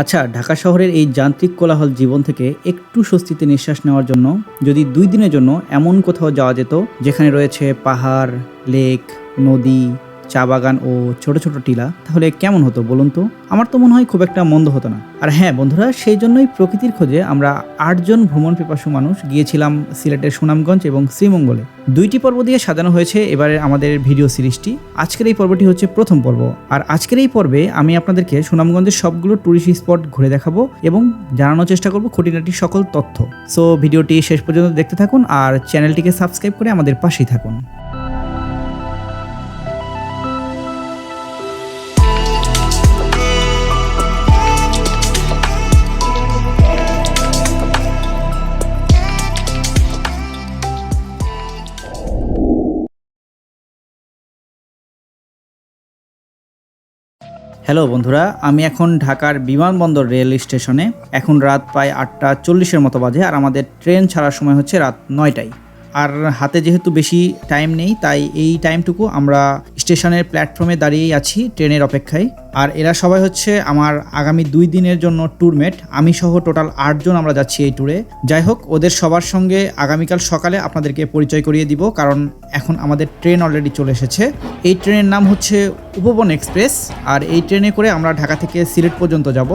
আচ্ছা ঢাকা শহরের এই যান্ত্রিক কোলাহল জীবন থেকে একটু স্বস্তিতে নিঃশ্বাস নেওয়ার জন্য যদি দুই দিনের জন্য এমন কোথাও যাওয়া যেত, যেখানে রয়েছে পাহাড়, লেক, নদী চা বাগান ও ছোট ছোট টিলা, তাহলে কেমন হতো বলুন তো? আমার তো মনে হয় খুব একটা মন্দ হতো না। আর হ্যাঁ বন্ধুরা, সেই জন্যই প্রকৃতির খোঁজে আমরা আটজন ভ্রমণ পিপাসু মানুষ গিয়েছিলাম সিলেটের সুনামগঞ্জ এবং শ্রীমঙ্গলে। দুইটি পর্ব দিয়ে সাজানো হয়েছে এবারে আমাদের ভিডিও সিরিজটি। আজকের এই পর্বটি হচ্ছে প্রথম পর্ব। আর আজকের এই পর্বে আমি আপনাদেরকে সুনামগঞ্জের সবগুলো টুরিস্ট স্পট ঘুরে দেখাবো এবং জানানোর চেষ্টা করব খুঁটিনাটি সকল তথ্য। সো ভিডিওটি শেষ পর্যন্ত দেখতে থাকুন আর চ্যানেলটিকে সাবস্ক্রাইব করে আমাদের পাশেই থাকুন। হ্যালো বন্ধুরা, আমি এখন ঢাকার বিমানবন্দর রেল স্টেশনে। এখন রাত প্রায় আটটা চল্লিশের মতো বাজে আর আমাদের ট্রেন ছাড়ার সময় হচ্ছে রাত নয়টায়। আর হাতে যেহেতু বেশি টাইম নেই, তাই এই টাইমটুকু আমরা স্টেশনের প্ল্যাটফর্মে দাঁড়িয়েই আছি ট্রেনের অপেক্ষায়। আর এরা সবাই হচ্ছে আমার আগামী দুই দিনের জন্য ট্যুরমেট আমি সহ টোটাল আটজন আমরা যাচ্ছি এই ট্যুরে যাই হোক, ওদের সবার সঙ্গে আগামীকাল সকালে আপনাদেরকে পরিচয় করিয়ে দিব, কারণ এখন আমাদের ট্রেন অলরেডি চলে এসেছে। এই ট্রেনের নাম হচ্ছে উপবন এক্সপ্রেস আর এই ট্রেনে করে আমরা ঢাকা থেকে সিলেট পর্যন্ত যাব।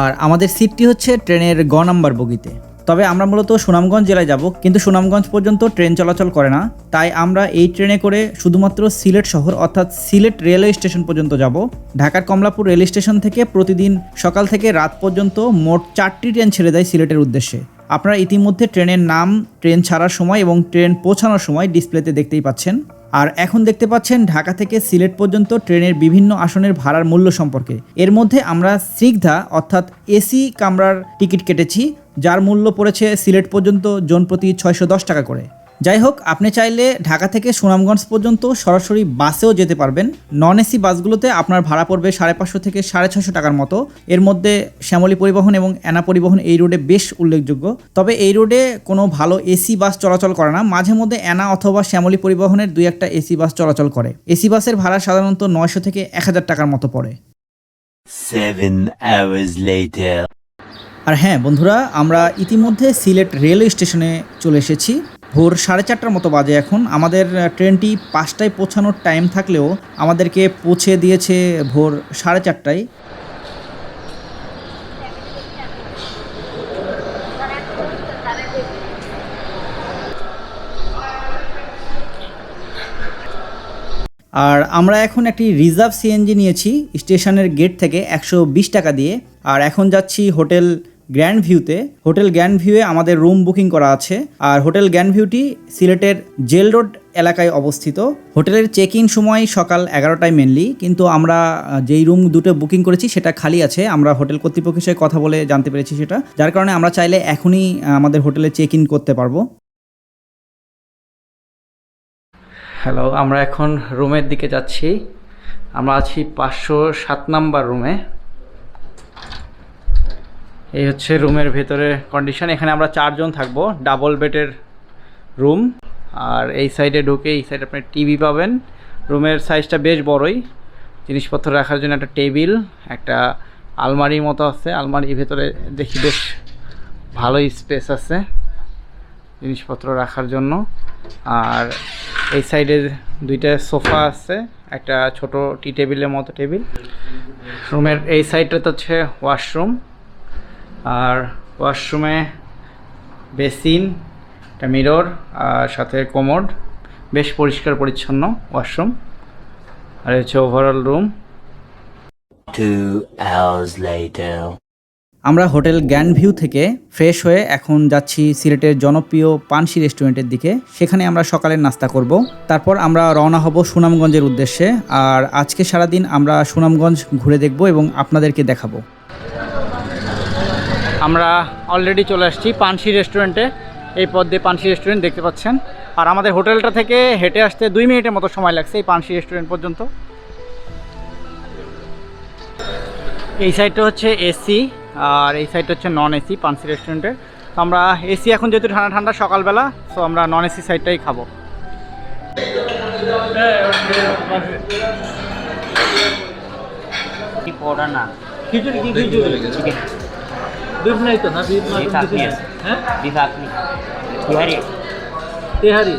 আর আমাদের সিটটি হচ্ছে ট্রেনের গ নাম্বার বগিতে। তবে আমরা মূলত সুনামগঞ্জ জেলায় যাব, কিন্তু সুনামগঞ্জ পর্যন্ত ট্রেন চলাচল করে না। তাই আমরা এই ট্রেনে করে শুধুমাত্র সিলেট শহর, অর্থাৎ সিলেট রেলওয়ে স্টেশন পর্যন্ত যাব। ঢাকার কমলাপুর রেল স্টেশন থেকে প্রতিদিন সকাল থেকে রাত পর্যন্ত মোট চারটি ট্রেন ছেড়ে দেয় সিলেটের উদ্দেশ্যে। আপনারা ইতিমধ্যে ট্রেনের নাম, ট্রেন ছাড়ার সময় এবং ট্রেন পৌঁছানোর সময় ডিসপ্লেতে দেখতেই পাচ্ছেন। আর এখন দেখতে পাচ্ছেন ঢাকা থেকে সিলেট পর্যন্ত ট্রেনের বিভিন্ন আসনের ভাড়ার মূল্য সম্পর্কে। এর মধ্যে আমরা স্নিগ্ধা অর্থাৎ এসি কামরার টিকিট কেটেছি, যার মূল্য পড়েছে সিলেট পর্যন্ত জন প্রতি ছয়শো দশ টাকা করে। যাই হোক আপনি চাইলে ঢাকা থেকে সুনামগঞ্জ পর্যন্ত সরাসরি বাসেও যেতে পারবেন। নন এসি বাসগুলোতে আপনার ভাড়া পড়বে সাড়ে পাঁচশো থেকে সাড়ে ছশো টাকার মতো। এর মধ্যে শ্যামলী পরিবহন এবং এনা পরিবহন এই রোডে বেশ উল্লেখযোগ্য। তবে এই রোডে কোনো ভালো এসি বাস চলাচল করে না। মাঝে মধ্যে অ্যানা অথবা শ্যামলী পরিবহনের দুই একটা এসি বাস চলাচল করে। এসি বাসের ভাড়া সাধারণত নয়শো থেকে এক হাজার টাকার মতো পড়ে. আর হ্যাঁ বন্ধুরা আমরা ইতিমধ্যে সিলেট রেলওয়ে স্টেশনে চলে এসেছি। ভোর সাড়ে চারটার মতো বাজে এখন। আমাদের ট্রেনটি পাঁচটায় পৌঁছানোর টাইম থাকলেও আমাদেরকে পৌঁছে দিয়েছে ভোর সাড়ে চারটায়। আর আমরা এখন একটি রিজার্ভ সিএনজি নিয়েছি, স্টেশনের গেট থেকে একশো বিশ টাকা দিয়ে। আর এখন যাচ্ছি হোটেল গ্র্যান্ড ভিউতে, হোটেল গ্র্যান্ড ভিউয়ে আমাদের রুম বুকিং করা আছে। আর হোটেল গ্র্যান্ড ভিউটি সিলেটের জেল রোড এলাকায় অবস্থিত। হোটেলের চেক ইন সময় সকাল এগারোটায় মেনলি কিন্তু আমরা যেই রুম দুটো বুকিং করেছি সেটা খালি আছে। আমরা হোটেল কর্তৃপক্ষের সাথে কথা বলে জানতে পেরেছি সেটা। যার কারণে আমরা চাইলে এখনই আমাদের হোটেলে চেক ইন করতে পারব। হ্যালো আমরা এখন রুমের দিকে যাচ্ছি। আমরা আছি পাঁচশো সাত নাম্বার রুমে। এই হচ্ছে রুমের ভেতরে কন্ডিশন এখানে আমরা চারজন থাকব ডাবল বেডের রুম আর এই সাইডে ঢুকে, এই সাইডে আপনি টিভি পাবেন। রুমের সাইজটা বেশ বড়ই। জিনিসপত্র রাখার জন্য একটা টেবিল, একটা আলমারির মতো আছে। আলমারির ভেতরে দেখি বেশ ভালোই স্পেস আছে জিনিসপত্র রাখার জন্য। আর এই সাইডে দুইটা সোফা আছে, একটা ছোট টি টেবিলের মতো টেবিল। রুমের এই সাইডটা তো হচ্ছে ওয়াশরুম আর ওয়াশরুমে বেসিন একটা মিরর আর সাথে কোমোড বেশ পরিষ্কার পরিচ্ছন্ন ওয়াশরুম। আর হচ্ছে overall room Two hours later. আমরা হোটেল জ্ঞান ভিউ থেকে ফ্রেশ হয়ে এখন যাচ্ছি সিলেটের জনপ্রিয় পানসি রেস্টুরেন্টের দিকে। সেখানে আমরা সকালের নাস্তা করব। তারপর আমরা রওনা হব সুনামগঞ্জের উদ্দেশ্যে। আর আজকে সারাদিন আমরা সুনামগঞ্জ ঘুরে দেখব এবং আপনাদেরকে দেখাবো। আমরা অলরেডি চলে আসছি পানসি রেস্টুরেন্টে এই পদ দিয়ে পানসি রেস্টুরেন্ট দেখতে পাচ্ছেন। আর আমাদের হোটেলটা থেকে হেঁটে আসতে দুই মিনিটের মতো সময় লাগছে এই পানসি রেস্টুরেন্ট পর্যন্ত। এই সাইডটা হচ্ছে এসি আর এই সাইডটা হচ্ছে নন এসি পানসি রেস্টুরেন্টের তো আমরা এসি এখন যেহেতু ঠান্ডা ঠান্ডা সকালবেলা তো আমরা নন এসি সাইডটাই খাব। ওটা না? খিচুড়ি কি খিচুড়ি। বিফ নাই তো না বিফ হ্যাঁ বিহারি তেহারি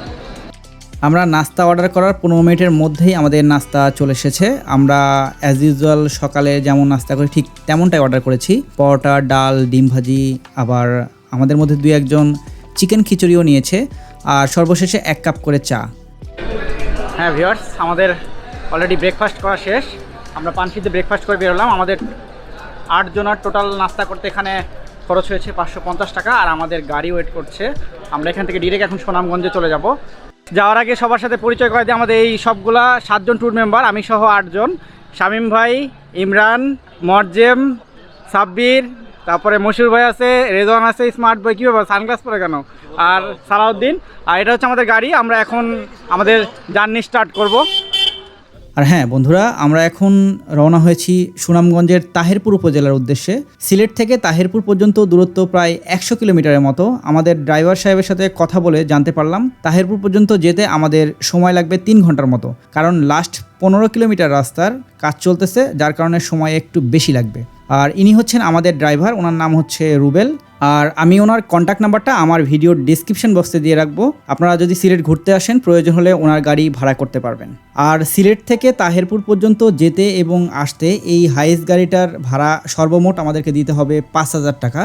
আমরা নাস্তা অর্ডার করার পনেরো মিনিটের মধ্যেই আমাদের নাস্তা চলে এসেছে। আমরা অ্যাজ ইউজুয়াল সকালে যেমন নাস্তা করি ঠিক তেমনটাই অর্ডার করেছি। পরোটা ডাল ডিম ভাজি আবার আমাদের মধ্যে দুই একজন চিকেন খিচুড়িও নিয়েছে। আর সর্বশেষে এক কাপ করে চা। হ্যাঁ ভিওয়ার্স আমাদের অলরেডি ব্রেকফাস্ট করা শেষ। আমরা পানসিতে ব্রেকফাস্ট করে বেরোলাম। আমাদের আটজনের টোটাল নাস্তা করতে এখানে খরচ হয়েছে পাঁচশো পঞ্চাশ টাকা, আর আমাদের গাড়ি ওয়েট করছে। আমরা এখান থেকে ডিরেক্ট এখন সুনামগঞ্জে চলে যাব। যাওয়ার আগে সবার সাথে পরিচয় করে দিয়ে আমাদের এই সবগুলা সাতজন ট্যুর মেম্বার আমি সহ আটজন। শামীম ভাই, ইমরান, মরজেম, সাব্বির, তারপরে মশিউর ভাই আছে, রেজওয়ান আছে, স্মার্ট ভাই কী ব্যাপার সানগ্লাস পরে কেন? আর সালাউদ্দিন। আর এটা হচ্ছে আমাদের গাড়ি, আমরা এখন আমাদের জার্নি স্টার্ট করব। আর হ্যাঁ বন্ধুরা, আমরা এখন রওনা হয়েছি সুনামগঞ্জের তাহেরপুর উপজেলার উদ্দেশ্যে। সিলেট থেকে তাহেরপুর পর্যন্ত দূরত্ব প্রায় একশো কিলোমিটারের মতো। আমাদের ড্রাইভার সাহেবের সাথে কথা বলে জানতে পারলাম, তাহেরপুর পর্যন্ত যেতে আমাদের সময় লাগবে তিন ঘণ্টার মতো। কারণ লাস্ট পনেরো কিলোমিটার রাস্তার কাজ চলতেছে, যার কারণে সময় একটু বেশি লাগবে। আর ইনি হচ্ছেন আমাদের ড্রাইভার, ওনার নাম হচ্ছে রুবেল। আর আমি ওনার কন্ট্যাক্ট নাম্বারটা আমার ভিডিওর ডিসক্রিপশন বক্সে দিয়ে রাখব। আপনারা যদি সিলেট ঘুরতে আসেন, প্রয়োজন হলে ওনার গাড়ি ভাড়া করতে পারবেন। আর সিলেট থেকে তাহেরপুর পর্যন্ত যেতে এবং আসতে এই হাইস গাড়িটার ভাড়া সর্বমোট আমাদেরকে দিতে হবে পাঁচ হাজার টাকা।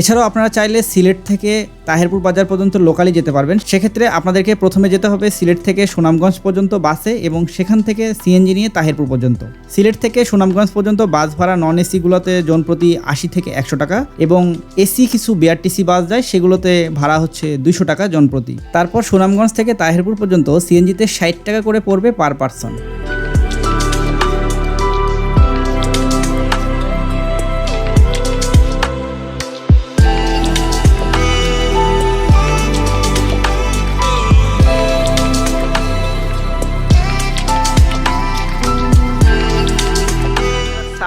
এছাড়াও আপনারা চাইলে সিলেট থেকে তাহেরপুর বাজার পর্যন্ত লোকালি যেতে পারবেন। সেক্ষেত্রে আপনাদেরকে প্রথমে যেতে হবে সিলেট থেকে সুনামগঞ্জ পর্যন্ত বাসে এবং সেখান থেকে সিএনজি নিয়ে তাহেরপুর পর্যন্ত। সিলেট থেকে সুনামগঞ্জ পর্যন্ত বাস ভাড়া নন এসিগুলোতে জন প্রতি আশি থেকে একশো টাকা এবং এসি কিছু বিআরটিসি বাস যায়, সেগুলোতে ভাড়া হচ্ছে দুইশো টাকা জন প্রতি। তারপর সুনামগঞ্জ থেকে তাহেরপুর পর্যন্ত সিএনজিতে ষাট টাকা করে পড়বে পার পার্সন।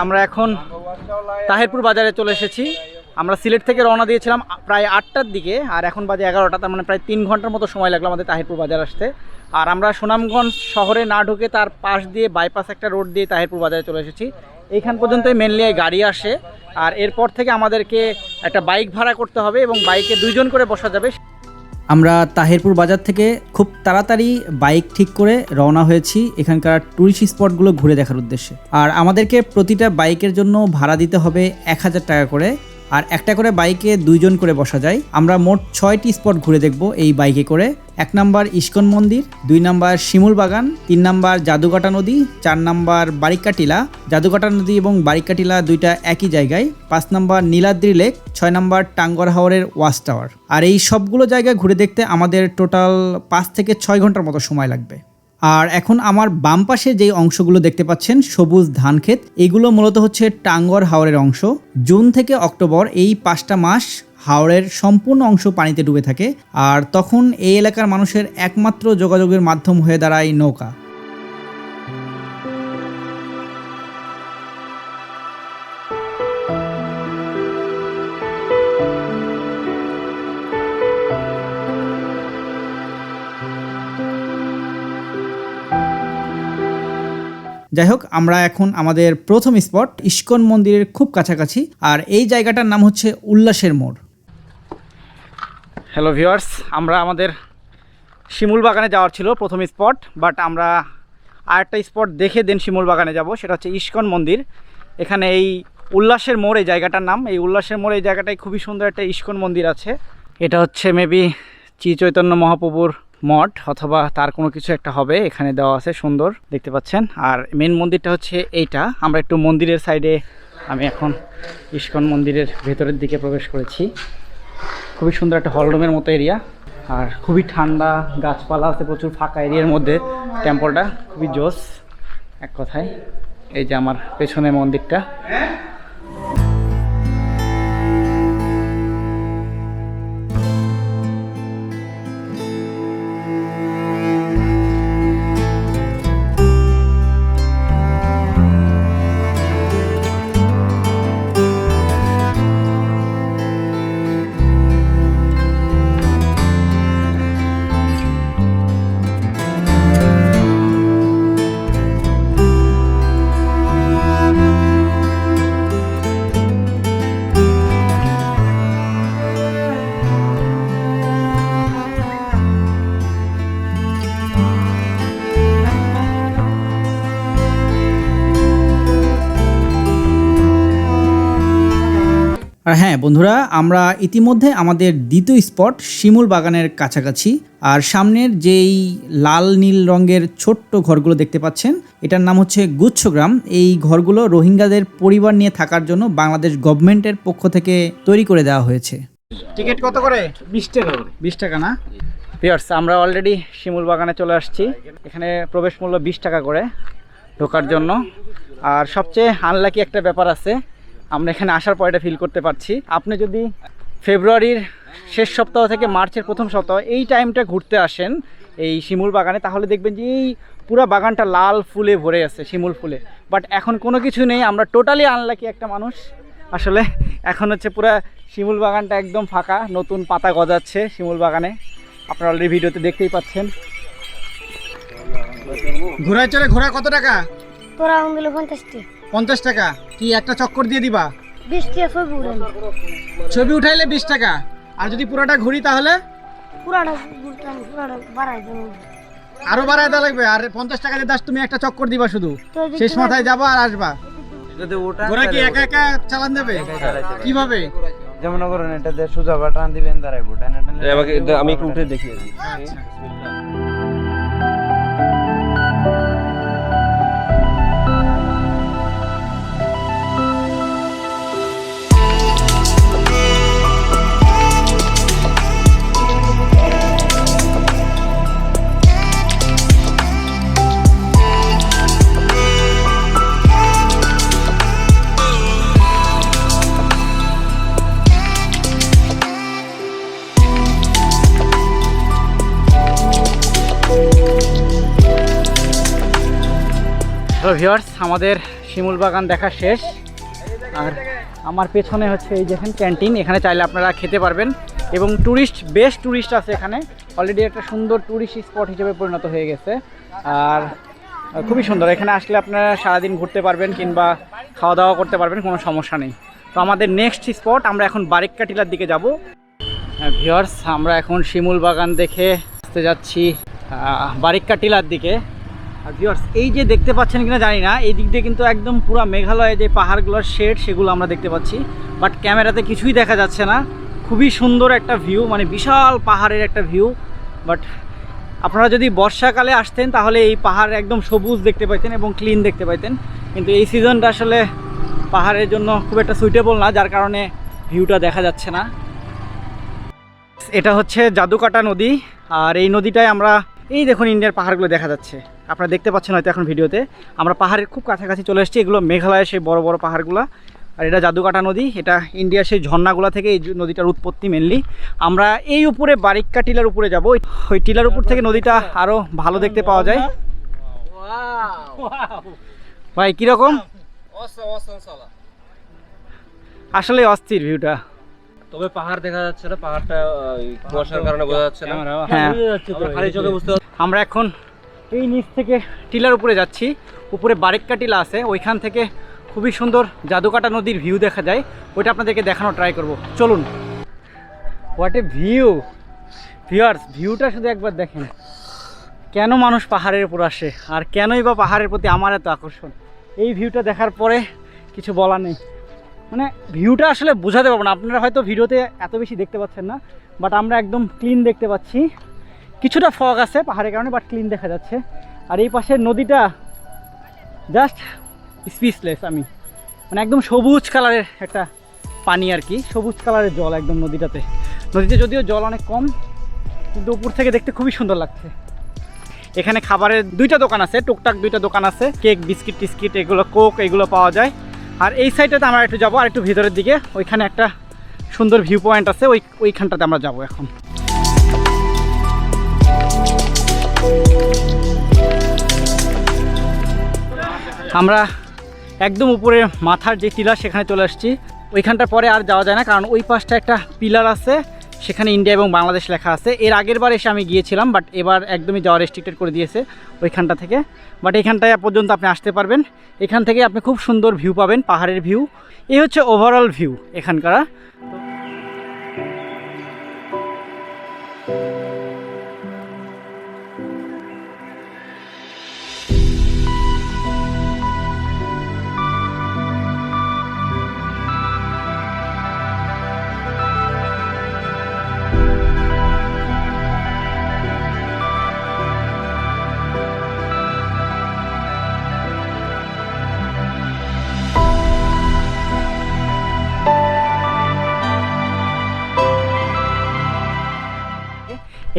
আমরা এখন তাহেরপুর বাজারে চলে এসেছি। আমরা সিলেট থেকে রওনা দিয়েছিলাম প্রায় আটটার দিকে, আর এখন বাজে এগারোটা, তার মানে প্রায় তিন ঘণ্টার মতো সময় লাগল আমাদের তাহিরপুর বাজার আসতে। আর আমরা সুনামগঞ্জ শহরে না ঢুকে তার পাশ দিয়ে বাইপাস একটা রোড দিয়ে তাহিরপুর বাজারে চলে এসেছি। এইখান পর্যন্তই মেনলি গাড়ি আসে, আর এরপর থেকে আমাদেরকে একটা বাইক ভাড়া করতে হবে এবং বাইকে দুইজন করে বসা যাবে। আমরা তাহেরপুর বাজার থেকে খুব তাড়াতাড়ি বাইক ঠিক করে রওনা হয়েছি এখানকার টুরিস্ট স্পটগুলো ঘুরে দেখার উদ্দেশ্যে। আর আমাদেরকে প্রতিটা বাইকের জন্য ভাড়া দিতে হবে এক হাজার টাকা করে। আর একটা করে বাইকে দুইজন করে বসা যায়। আমরা মোট ছয়টি স্পট ঘুরে দেখব এই বাইকে করে। এক নাম্বার ইস্কন মন্দির, দুই নাম্বার শিমুল বাগান, তিন নাম্বার জাদুকাটা নদী, চার নাম্বার বারিকাটিলা জাদুকাটা নদী এবং বারিকাটিলা দুইটা একই জায়গায়। পাঁচ নাম্বার নীলাদ্রি লেক, ছয় নাম্বার টাঙ্গর হাওরের ওয়াচ টাওয়ার। আর এই সবগুলো জায়গা ঘুরে দেখতে আমাদের টোটাল পাঁচ থেকে ছয় ঘণ্টার মতো সময় লাগবে। আর এখন আমার বাম পাশে যেই অংশগুলো দেখতে পাচ্ছেন, সবুজ ধান ক্ষেত, এগুলো মূলত হচ্ছে টাঙ্গর হাওরের অংশ। জুন থেকে অক্টোবর এই পাঁচটা মাস হাওড়ের সম্পূর্ণ অংশ পানিতে ডুবে থাকে, আর তখন এই এলাকার মানুষের একমাত্র যোগাযোগের মাধ্যম হয়ে দাঁড়ায় নৌকা। যাই হোক আমরা এখন আমাদের প্রথম স্পট ইস্কন মন্দিরের খুব কাছাকাছি, আর এই জায়গাটার নাম হচ্ছে উল্লাসের মোড়। হ্যালো ভিউয়ার্স আমরা আমাদের শিমুল বাগানে যাওয়ার ছিল প্রথম স্পট বাট আমরা আরেকটা স্পট দেখে দেন শিমুল বাগানে যাব, সেটা হচ্ছে ইস্কন মন্দির। এখানে এই উল্লাসের মোড়, এই জায়গাটার নাম, এই উল্লাসের মোড়, এই জায়গাটায় খুবই সুন্দর একটা ইস্কন মন্দির আছে। এটা হচ্ছে মেবি শ্রী চৈতন্য মহাপ্রভুর মঠ অথবা তার কোনো কিছু একটা হবে, এখানে দেওয়া আছে সুন্দর, দেখতে পাচ্ছেন। আর মেন মন্দিরটা হচ্ছে এইটা। আমরা একটু মন্দিরের সাইডে আমি এখন ইস্কন মন্দিরের ভেতরের দিকে প্রবেশ করেছি। খুবই সুন্দর একটা হলরুমের মতো এরিয়া আর খুবই ঠান্ডা গাছপালা আছে, প্রচুর ফাঁকা এরিয়ার মধ্যে। টেম্পলটা খুবই জোস, এক কথায়। এই যে আমার পেছনে মন্দিরটা। হ্যাঁ বন্ধুরা আমরা ইতিমধ্যে আমাদের দ্বিতীয় স্পট শিমুল বাগানের কাছাকাছি আর সামনের যেই লাল নীল রঙের ছোট্ট ঘরগুলো দেখতে পাচ্ছেন এটার নাম হচ্ছে গুচ্ছগ্রাম। এই ঘরগুলো রোহিঙ্গাদের পরিবার নিয়ে থাকার জন্য বাংলাদেশ গভর্নমেন্টের পক্ষ থেকে তৈরি করে দেওয়া হয়েছে। টিকিট কত করে? বিশ টাকা করে। বিশ টাকা না? পিয়ার্স আমরা অলরেডি শিমুল বাগানে চলে আসছি। এখানে প্রবেশ মূল্য বিশ টাকা করে ঢোকার জন্য। আর সবচেয়ে আনলাকি একটা ব্যাপার আছে আমরা এখানে আসার পর এটা ফিল করতে পারছি। আপনি যদি ফেব্রুয়ারির শেষ সপ্তাহ থেকে মার্চের প্রথম সপ্তাহ এই টাইমটা ঘুরতে আসেন এই শিমুল বাগানে তাহলে দেখবেন যে এই পুরো বাগানটা লাল ফুলে ভরে আছে শিমুল ফুলে। বাট এখন কোনো কিছু নেই আমরা টোটালি আনলাকি একটা মানুষ। আসলে এখন হচ্ছে পুরো শিমুল বাগানটা একদম ফাঁকা নতুন পাতা গজাচ্ছে শিমুল বাগানে। আপনারা অলরেডি ভিডিওতে দেখতেই পাচ্ছেন। ঘোড়ায় চলে ঘোড়া কত টাকা? তোরা আঙুলে পঞ্চাশটি। পঞ্চাশ টাকা। কি একটা চক্কর দিয়ে দিবা? ছবি উঠাইলে বিশ টাকা। আর যদি পুরোটা ঘুরি তাহলে? আরও বাড়ায় দেওয়া লাগবে। আর পঞ্চাশ টাকা দিয়ে দাস তুমি একটা চক্কর দিবা শুধু। শেষ মাথায় যাবা আর আসবা। ঘোড়া কি একা একা চালান দেবে? কীভাবে? যেমন করেন এটা দিয়ে সোজা বা টান দিবেন দাঁড়াইবো আমি একটু উঠে দেখি হ্যালো ভিওর্স আমাদের শিমুল বাগান দেখা শেষ। আর আমার পেছনে হচ্ছে এই যেখানে ক্যান্টিন, এখানে চাইলে আপনারা খেতে পারবেন। এবং ট্যুরিস্ট বেস্ট ট্যুরিস্ট আছে এখানে। অলরেডি একটা সুন্দর ট্যুরিস্ট স্পট হিসেবে পরিণত হয়ে গেছে। আর খুবই সুন্দর। এখানে আসলে আপনারা সারাদিন ঘুরতে পারবেন কিংবা খাওয়া দাওয়া করতে পারবেন, কোনো সমস্যা নেই। তো আমাদের নেক্সট স্পট আমরা এখন বারিক্কা টিলার দিকে যাব। ভিউয়ার্স, আমরা এখন শিমুল বাগান দেখে আসতে যাচ্ছি বারিক্কা টিলার দিকে। ভিউয়ার্স এই যে দেখতে পাচ্ছেন কিনা জানি না, এই দিক দিয়ে কিন্তু একদম পুরো মেঘালয়ে যে পাহাড়গুলোর শেড সেগুলো আমরা দেখতে পাচ্ছি। বাট ক্যামেরাতে কিছুই দেখা যাচ্ছে না। খুবই সুন্দর একটা ভিউ মানে বিশাল পাহাড়ের একটা ভিউ বাট আপনারা যদি বর্ষাকালে আসতেন, তাহলে এই পাহাড় একদম সবুজ দেখতে পাইতেন এবং ক্লিন দেখতে পাইতেন। কিন্তু এই সিজনটা আসলে পাহাড়ের জন্য খুব একটা সুইটেবল না, যার কারণে ভিউটা দেখা যাচ্ছে না। এটা হচ্ছে জাদুকাটা নদী, আর এই নদীটায় আমরা, এই দেখুন ইন্ডিয়ার পাহাড়গুলো দেখা যাচ্ছে। আপনারা দেখতে পাচ্ছেন হয়তো এখন ভিডিওতে। আমরা পাহাড়ের খুব কাছাকাছি চলে এসেছি এগুলো মেঘালয়ের সেই বড় বড় পাহাড়গুলো। আর এটা জাদুকাটা নদী এটা ইন্ডিয়ার সেই ঝর্ণাগুলো থেকে এই নদীটার উৎপত্তি মেনলি আমরা এই উপরে বারিক্কা টিলার উপরে যাব। ওই টিলার উপর থেকে নদীটা আরও ভালো দেখতে পাওয়া যায়। ভাই কীরকম? আসলে অস্থির ভিউটা তবে পাহাড় দেখা যাচ্ছে না পাহাড়টা কুয়াশার কারণে বোঝা যাচ্ছে না। হ্যাঁ। আমরা এখন এই নিচ থেকে টিলার উপরে যাচ্ছি। উপরে বারেক্কা টিলা আছে। ওইখান থেকে খুবই সুন্দর জাদুকাটা নদীর ভিউ দেখা যায়। ওইটা আপনাদেরকে দেখানো ট্রাই করব। চলুন। হোয়াট এ ভিউ ভিউয়ার্স ভিউটা শুধু একবার দেখেন। কেন মানুষ পাহাড়ের উপর আসে? আর কেনই বা পাহাড়ের প্রতি আমার এত আকর্ষণ? এই ভিউটা দেখার পরে কিছু বলা নেই। মানে ভিউটা আসলে বোঝাতে পারব না। আপনারা হয়তো ভিডিওতে এত বেশি দেখতে পাচ্ছেন না বাট আমরা একদম ক্লিন দেখতে পাচ্ছি। কিছুটা ফগ আছে পাহাড়ের কারণে বাট ক্লিন দেখা যাচ্ছে। আর এই পাশের নদীটা জাস্ট স্পিচলেস আমি। মানে একদম সবুজ কালারের একটা পানি আর কি, সবুজ কালারের জল একদম নদীটাতে। নদীতে যদিও জল অনেক কম, কিন্তু উপর থেকে দেখতে খুবই সুন্দর লাগছে। এখানে খাবারের দুইটা দোকান আছে, টুকটাক দুইটা দোকান আছে, কেক, বিস্কিট, টিস্কিট, এগুলো কোক, এগুলো পাওয়া যায়। আর এই সাইডটাতে আমরা একটু যাব, আর একটু ভিতরের দিকে। ওইখানে একটা সুন্দর ভিউ পয়েন্ট আছে, ওই ওইখানটাতে আমরা যাব এখন। আমরা একদম উপরে মাথার যে টিলা সেখানে চলে আসছি। ওইখানটার পরে আর যাওয়া যায় না, কারণ ওই পাশটা একটা পিলার আছে, সেখানে ইন্ডিয়া এবং বাংলাদেশ লেখা আছে। এর আগের বার এসে আমি গিয়েছিলাম, বাট এবার একদমই যাওয়া রেস্ট্রিক্টেড করে দিয়েছে ওইখানটা থেকে। বাট এখানটায় পর্যন্ত আপনি আসতে পারবেন। এখান থেকে আপনি খুব সুন্দর ভিউ পাবেন, পাহাড়ের ভিউ এই হচ্ছে ওভারঅল ভিউ এখানকার।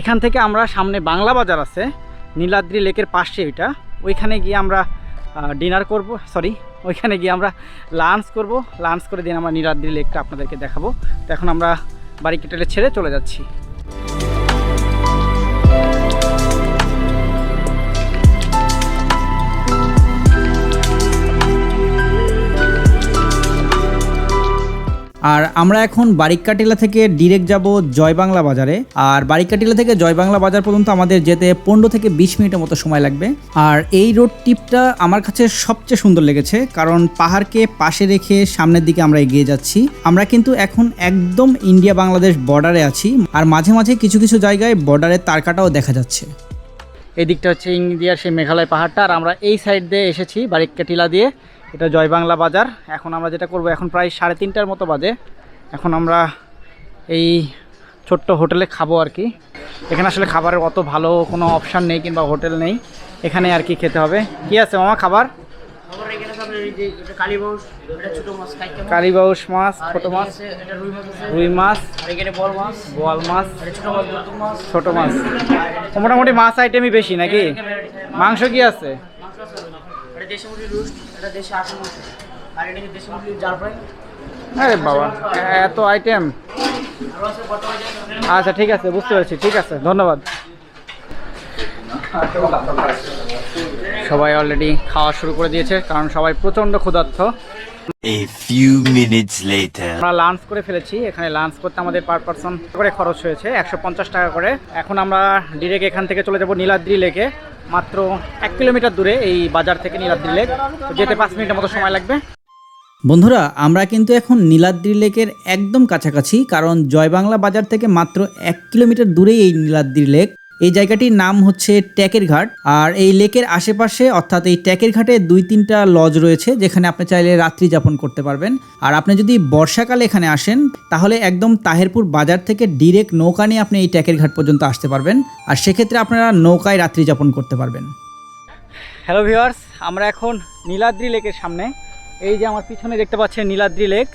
এখান থেকে আমরা সামনে বাংলা বাজার আছে, নীলাদ্রি লেকের পাশে এটা। ওইখানে গিয়ে আমরা ডিনার করব সরি ওইখানে গিয়ে আমরা লাঞ্চ করব। লাঞ্চ করে দিন আমরা নীলাদ্রি লেকটা আপনাদেরকে দেখাবো। তো এখন আমরা বাড়ি কেটেলে ছেড়ে চলে যাচ্ছি। আর আমরা এখন বারিককাটিলা থেকে ডিরেক্ট যাব জয়বাংলা বাজারে। আর বারিককাটিলা থেকে জয়বাংলা বাজার পর্যন্ত আমাদের যেতে পনেরো থেকে বিশ মিনিটের মতো সময় লাগবে। আর এই রোড ট্রিপটা আমার কাছে সবচেয়ে সুন্দর লেগেছে, কারণ পাহাড়কে পাশে রেখে সামনের দিকে আমরা এগিয়ে যাচ্ছি। আমরা কিন্তু এখন একদম ইন্ডিয়া বাংলাদেশ বর্ডারে আছি, আর মাঝে মাঝে কিছু কিছু জায়গায় বর্ডারের তারকাটাও দেখা যাচ্ছে। এই দিকটা হচ্ছে ইন্ডিয়ার সেই মেঘালয় পাহাড়টা, আর আমরা এই সাইড দিয়ে এসেছি বারিককাটিলা দিয়ে। এটা জয়বাংলা বাজার। এখন আমরা যেটা করব এখন প্রায় সাড়ে তিনটার মতো বাজে। এখন আমরা এই ছোট্ট হোটেলে খাব আর কি। এখানে আসলে খাবারের অত ভালো কোনো অপশান নেই কিংবা হোটেল নেই। এখানে আর কি খেতে হবে। কি আছে মামা খাবার? কালীবাউস মাছ ছোট মাছ। রুই মাছ রুই মাছ। ছোট মাছ মোটামুটি মাছ আইটেমই বেশি নাকি? মাংস কি আছে। দেশি মুরগির রোস্ট এটা দেশি আসার মাংস আর এটা হচ্ছে দেশি মুরগির জাল ফ্রাই আরে বাবা এত আইটেম আচ্ছা ঠিক আছে বুঝতে পেরেছি ঠিক আছে ধন্যবাদ। সবাই অলরেডি খাওয়া শুরু করে দিয়েছে কারণ সবাই প্রচণ্ড ক্ষুধার্ত। A few minutes later. আমরা লাঞ্চ করে ফেলেছি। এখানে লাঞ্চ করতে আমাদের পার পারসন করে খরচ হয়েছে একশো পঞ্চাশ টাকা করে। এখন আমরা ডিরেক্ট এখান থেকে চলে যাব নীলাদ্রি লেকে মাত্র এক কিলোমিটার দূরে এই বাজার থেকে নীলাদ্রি লেক যেতে পাঁচ মিনিটের মতো সময় লাগবে। বন্ধুরা আমরা কিন্তু এখন নীলাদ্রি লেকের একদম কাছাকাছি কারণ জয়বাংলা বাজার থেকে মাত্র এক কিলোমিটার দূরেই এই নীলাদ্রি লেক এই জায়গাটির নাম হচ্ছে ট্যাকের ঘাট। আর এই লেকের আশেপাশে, অর্থাৎ এই ট্যাকের ঘাটে দুই তিনটা লজ রয়েছে, যেখানে আপনি চাইলে রাত্রি যাপন করতে পারবেন। আর আপনি যদি বর্ষাকালে এখানে আসেন, তাহলে একদম তাহেরপুর বাজার থেকে ডিরেক্ট নৌকা নিয়ে আপনি এই ট্যাকের ঘাট পর্যন্ত আসতে পারবেন। আর সেক্ষেত্রে আপনারা নৌকায় রাত্রি যাপন করতে পারবেন। হ্যালো ভিউয়ার্স আমরা এখন নীলাদ্রি লেকের সামনে। এই যে আমার পিছনে দেখতে পাচ্ছেন নীলাদ্রি লেক।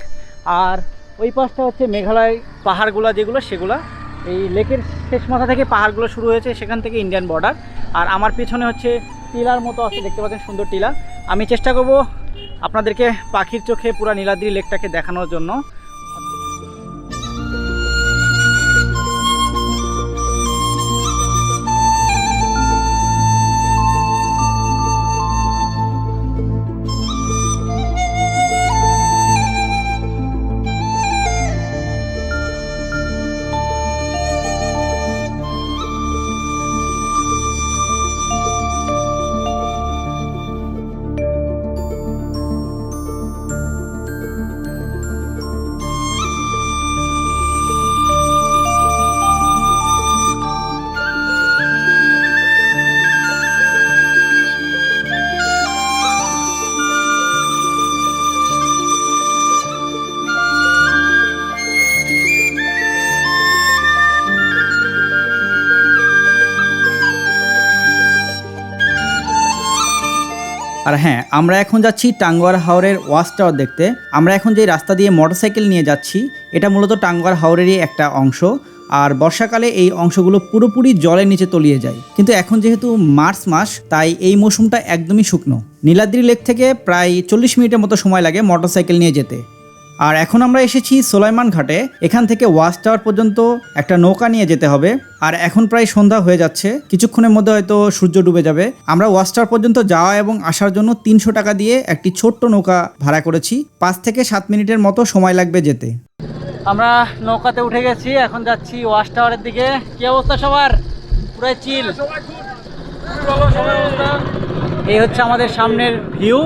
আর ওই পাশটা হচ্ছে মেঘালয় পাহাড়গুলো যেগুলো, সেগুলো। এই লেকের শেষ মাথা থেকে পাহাড়গুলো শুরু হয়েছে সেখান থেকে ইন্ডিয়ান বর্ডার আর আমার পিছনে হচ্ছে টিলার মতো আছে, দেখতে পাচ্ছেন সুন্দর টিলা। আমি চেষ্টা করব আপনাদেরকে পাখির চোখে পুরো নীলাদ্রি লেকটাকে দেখানোর জন্য। আর হ্যাঁ আমরা এখন যাচ্ছি টাঙ্গুয়ার হাওরের ওয়াচ টাওয়ার দেখতে। আমরা এখন যে রাস্তা দিয়ে মোটরসাইকেল নিয়ে যাচ্ছি, এটা মূলত টাঙ্গুয়ার হাওরেরই একটা অংশ। আর বর্ষাকালে এই অংশগুলো পুরোপুরি জলের নিচে তলিয়ে যায়। কিন্তু এখন যেহেতু মার্চ মাস, তাই এই মৌসুমটা একদমই শুকনো। নীলাদ্রি লেক থেকে প্রায় চল্লিশ মিনিটের মতো সময় লাগে মোটরসাইকেল নিয়ে যেতে। আর এখন আমরা এসেছি সোলাইমান ঘাটে। এখান থেকে ওয়াচ টাওয়ার পর্যন্ত একটা নৌকা নিয়ে যেতে হবে। আর এখন প্রায় সন্ধ্যা হয়ে যাচ্ছে। কিছুক্ষণের মধ্যে হয়তো সূর্য ডুবে যাবে। আমরা ওয়াচ টাওয়ার পর্যন্ত যাওয়া এবং আসার জন্য তিনশো টাকা দিয়ে একটি ছোট্ট নৌকা ভাড়া করেছি। পাঁচ থেকে সাত মিনিটের মতো সময় লাগবে যেতে। আমরা নৌকাতে উঠে গেছি। এখন যাচ্ছি ওয়াচ টাওয়ারের দিকে। কি অবস্থা সবার? পুরাই চিল। এই হচ্ছে আমাদের সামনের ভিউ।